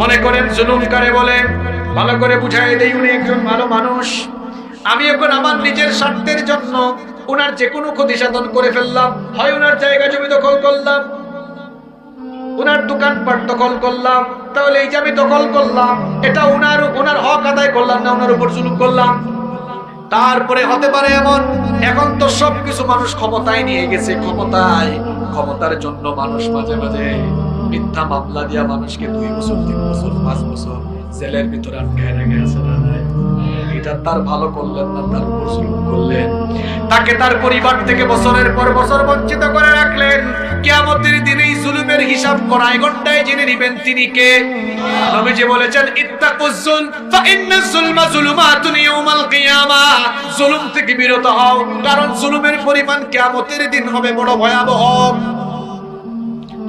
মনে করেন জুলুম কারে বলে, ভালো করে বুঝাই দেই উনি একজন ভালো মানুষ। আমি এখন আমার নিজের স্বার্থের জন্য ওনার যে কোনো ক্ষতি সাধন করে ফেললাম। হয় ওনার জায়গা জমি দখল করলাম ওনার দোকানপাট দখল করলাম, তাহলে এই যে আমি দখল করলাম, এটা ওনার ওনার হক আদায় করলাম না ওনার উপর জুলুম করলাম? তারপরে হতে পারে এমন, এখন তো সবকিছু মানুষ ক্ষমতায় নিয়ে গেছে, ক্ষমতায়, ক্ষমতার জন্য মানুষ মাঝে মাঝে মিথ্যা মামলা দিয়া মানুষকে দুই বছর, তিন বছর, পাঁচ বছর জেলের ভিতরে আটকায় রেখে, আছে না এটা তার ভালো করলেন না, তার উপর জুলুম করলেন। তাকে তার পরিবার থেকে বছরের পর বছর বঞ্চিত করে রাখলেন। কিয়ামতের দিনে এই জুলুমের হিসাব করায় ঘন্টায় জেনে নিবেন তিনি কে। নবীজি বলেছেন ইত্তাকুজ জুল ফা ইন্নাজ জুলমা জুলুমাতুন ইয়াউমাল কিয়ামা। জুলুম থেকে বিরত হও, কারণ জুলুমের পরিমাণ কিয়ামতের দিন হবে বড় ভয়াবহ।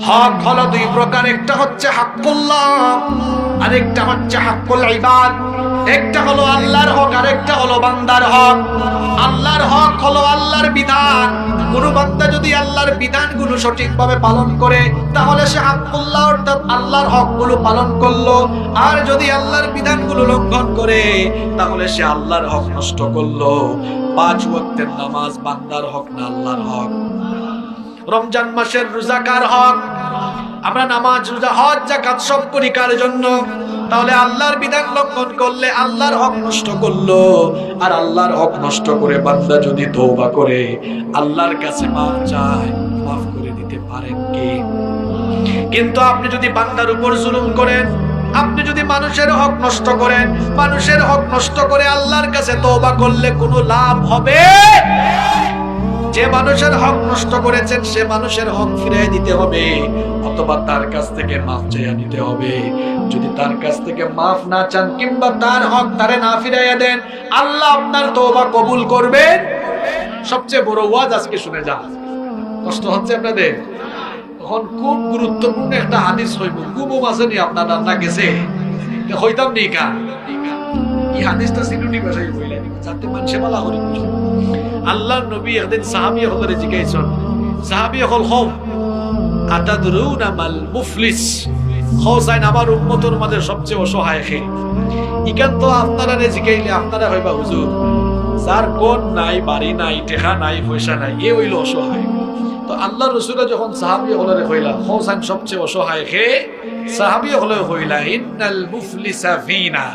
হক হলো দুই প্রকার, একটা হচ্ছে হাক্কুল্লাহ, আরেকটা হচ্ছে ইবাদ। একটা হলো আল্লাহর হক, আরেকটা হলো বান্দার হক। আল্লাহর হক হলো আল্লাহর বিধান। কোন বান্দা যদি আল্লাহর বিধানগুলো সঠিকভাবে পালন করে, তাহলে সে হাক্কুল্লাহ অর্থাৎ আল্লাহর হকগুলো পালন করল। আর যদি আল্লাহর বিধানগুলো লঙ্ঘন করে, তাহলে সে আল্লাহর হক নষ্ট করল। পাঁচ ওয়াক্তের নামাজ বান্দার হক না আল্লাহর হক। রমজান মাসের রোজাকার হক আমরা নামাজ, রোজা, হজ জাকাত সব করি কার জন্য? তাহলে আল্লাহর বিধান লঙ্ঘন করলে আল্লাহর হক নষ্ট করল। আর আল্লাহর হক নষ্ট করে বান্দা যদি তওবা করে, আল্লাহর কাছে মাফ চায়, মাফ করে দিতে পারেন কে? কিন্তু আপনি যদি বান্দার উপর জুলুম করেন, আপনি যদি মানুষের হক নষ্ট করেন, মানুষের হক নষ্ট করে আল্লাহর কাছে তওবা করলে কোনো লাভ হবে? যে মানুষের হক নষ্ট করেছেন, সে মানুষের হক ফিরিয়ে দিতে হবে, অথবা তার কাছ থেকে মাফ চাইয়া নিতে হবে। যদি তার কাছ থেকে মাফ না চান, কিংবা তার হক তারে না ফিরাইয়া দেন, আল্লাহ আপনার তওবা কবুল করবেন সবচেয়ে বড় ওয়াজ আজকে শুনে যান। কষ্ট হচ্ছে আপনাদের? তখন খুব গুরুত্বপূর্ণ একটা হাদিস হইব। খুব আসেনি আপনার রান্না গেছে? হইতাম নি কা? এই হাদিসটা সিলুটি ভাষায় বইলেন। যাতে মানুষে মালা হরি বুঝে আল্লাহর নবী একদিন সাহাবী হলরে জিজ্ঞাসন সাহাবী হল হও, আতাদরুনা মাল মুফলিস? হোসাইন আমার উম্মতের মাঝে সবচেয়ে অসহায় খে ইকান তো আপনারা রে জিগাইলে আপনারা হইবা হুজুর, যার কোন নাই, বাড়ি নাই টেকা নাই, পয়সা নাই, এ হইল অসহায়। তো আল্লাহ রসুলা যখন সাহাবি হলরে হইলা হোসাইন সবচেয়ে অসহায় খে সাহাবি হলে হইলা, ইন্নাল মুফলিসা ফিনা।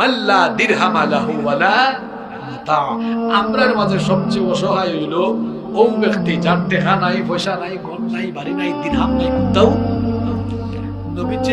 মাল্লা দিরহামা লাহু ওয়ালা আমরার মাঝে সবচেয়ে অসহায় হইল ও ব্যক্তি যার টেকা নাই, পয়সা নাই, ঘর নাই, বাড়ি নাই দিরহাম নাই, কোথাও। নবীজি